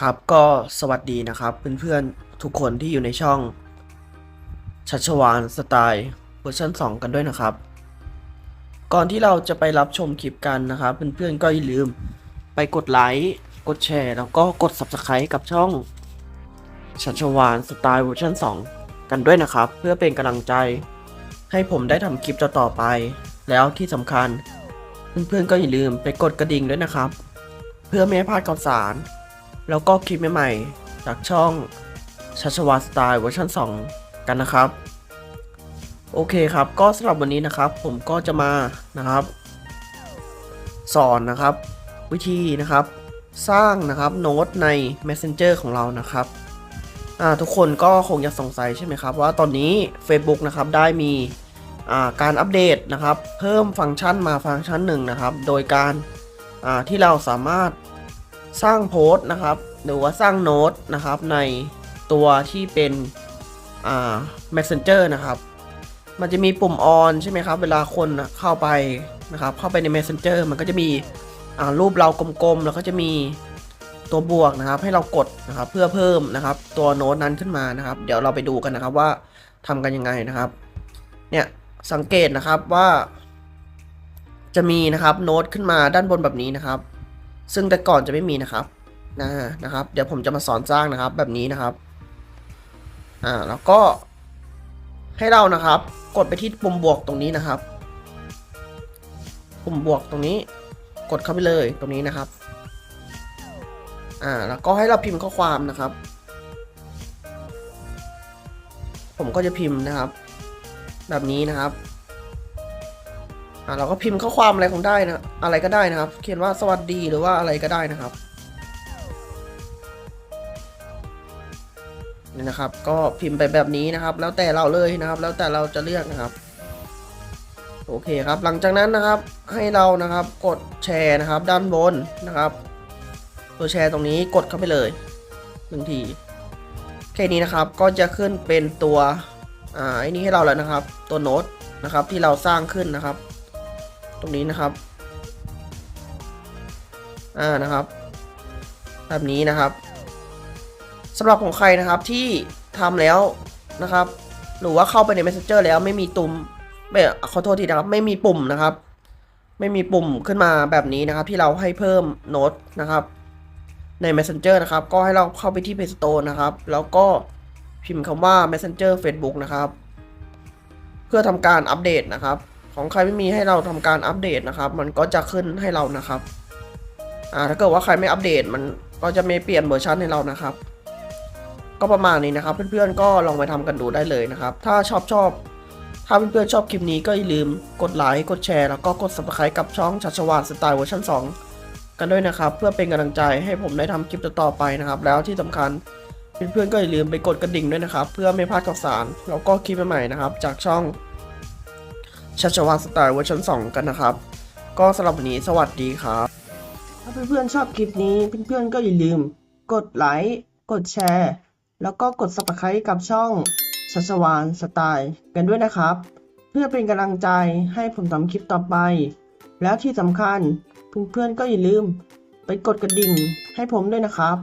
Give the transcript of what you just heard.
ครับก็สวัสดีนะครับเพื่อนๆทุกคนที่อยู่ในช่องชัชวานสไตล์เวอร์ชัน2 กันด้วยนะครับ ก่อนที่เราจะไปรับชมคลิปกันนะครับ เพื่อนๆก็อย่าลืมไปกดไลค์กดแชร์แล้วก็กด Subscribe กับช่องชัชวานสไตล์เวอร์ชัน2 กันด้วยนะครับ เพื่อเป็นกำลังใจให้ผมได้ทำคลิปต่อๆไป แล้วที่สำคัญ เพื่อนๆก็อย่าลืมไปกดกระดิ่งด้วยนะครับ เพื่อไม่ให้พลาดข่าวสาร แล้วก็คลิปใหม่ๆ จากช่องชัชวาสไตล์เวอร์ชัน2 กันนะครับ โอเคครับก็สำหรับวันนี้นะครับ ผมก็จะมานะครับ สอนนะครับ วิธีนะครับ สร้างนะครับโน้ตใน Messenger ของเรานะครับทุกคนก็คงจะสงสัยใช่ไหมครับ ว่าตอนนี้ Facebook นะครับได้มีการอัปเดตนะครับ เพิ่มฟังก์ชันมาฟังก์ชันหนึ่งนะครับ โดยการที่เราสามารถ สร้างโพสต์นะครับหรือว่าสร้างโน้ตนะครับในตัวที่เป็นอ่า messenger นะครับ มันจะมีปุ่ม on ใช่ไหมครับ เวลาคนเข้าไปนะครับ เข้าไปใน messenger มันก็จะมีอ่ารูปเรากลมๆ แล้วก็จะมีตัวบวกนะครับ ให้เรากดนะครับ เพื่อเพิ่มนะครับ ตัวโน้ตนั้นขึ้นมานะครับ เดี๋ยวเราไปดูกันนะครับว่าทำกันยังไงนะครับ เนี่ยสังเกตนะครับว่า จะมีนะครับโน้ตขึ้นมาด้านบนแบบนี้นะครับ ซึ่งแต่ก่อนจะไม่มีนะครับนะนะครับ เดี๋ยวผมจะมาสอนสร้างนะครับ แบบนี้นะครับอ่าแล้วก็ให้เรานะครับ กดไปที่ปุ่มบวกตรงนี้นะครับ ปุ่มบวกตรงนี้ กดเข้าไปเลยตรงนี้นะครับอ่าแล้วก็ให้เราพิมพ์ข้อความนะครับ ผมก็จะพิมพ์นะครับ แบบนี้นะครับ อ่าเราก็พิมพ์ข้อความอะไรของได้นะ อะไรก็ได้นะครับ เขียนว่าสวัสดีหรือว่าอะไรก็ได้นะครับนี่นะครับ ก็พิมพ์ไปแบบนี้นะครับ แล้วแต่เราเลยนะครับ แล้วแต่เราจะเลือกนะครับ โอเคครับ หลังจากนั้นนะครับ ให้เรานะครับกดแชร์นะครับ ด้านบนนะครับ ตัวแชร์ตรงนี้กดเข้าไปเลยหนึ่งทีแค่นี้นะครับก็จะขึ้นเป็นตัวอ่าไอ้นี้ให้เราแล้วนะครับ ตัวโน้ตนะครับที่เราสร้างขึ้นนะครับ ตรงนี้นะครับ อ่านะครับแบบนี้นะครับสำหรับของใครนะครับที่ทำแล้วนะครับ หรือว่าเข้าไปใน Messenger แล้วไม่มีตุ่มไม่ขอโทษทีนะครับ ไม่มีปุ่มนะครับ ไม่มีปุ่มขึ้นมาแบบนี้นะครับ ที่เราให้เพิ่มโน้ตนะครับ ใน Messenger นะครับ ก็ให้เราเข้าไปที่ Play Store นะครับ แล้วก็พิมพ์คำว่า Messenger Facebook นะครับ เพื่อทำการอัปเดตนะครับ ของใครไม่มีให้เราทำการอัปเดตนะครับ มันก็จะขึ้นให้เรานะครับอ่าถ้าเกิดว่าใครไม่อัปเดตมันก็จะไม่เปลี่ยนเวอร์ชันให้เรานะครับ ก็ประมาณนี้นะครับ เพื่อนๆก็ลองไปทำกันดูได้เลยนะครับ ถ้าชอบชอบถ้าเพื่อนๆชอบคลิปนี้ก็อย่าลืมกดไลค์กดแชร์แล้วก็กด subscribe กับช่องชัชวานสไตล์เวอร์ชัน2 กันด้วยนะครับ เพื่อเป็นกำลังใจให้ผมได้ทำคลิปต่อๆไปนะครับ แล้วที่สำคัญเพื่อนๆก็อย่าลืมไปกดกระดิ่งด้วยนะครับ เพื่อไม่พลาดข่าวสารแล้วก็คลิปใหม่ๆนะครับ จากช่อง ชัชวานสไตล์เวอร์ชัน2 กันนะครับ ก็สำหรับวันนี้สวัสดีครับ ถ้าเพื่อนๆชอบคลิปนี้เพื่อนๆก็อย่าลืม กดไลค์ กดแชร์ แล้วก็กด subscribe กับช่องชัชวานสไตล์กันด้วยนะครับ เพื่อเป็นกำลังใจให้ผมทำคลิปต่อไป แล้วที่สำคัญเพื่อนๆก็อย่าลืม ไปกดกระดิ่งให้ผมด้วยนะครับ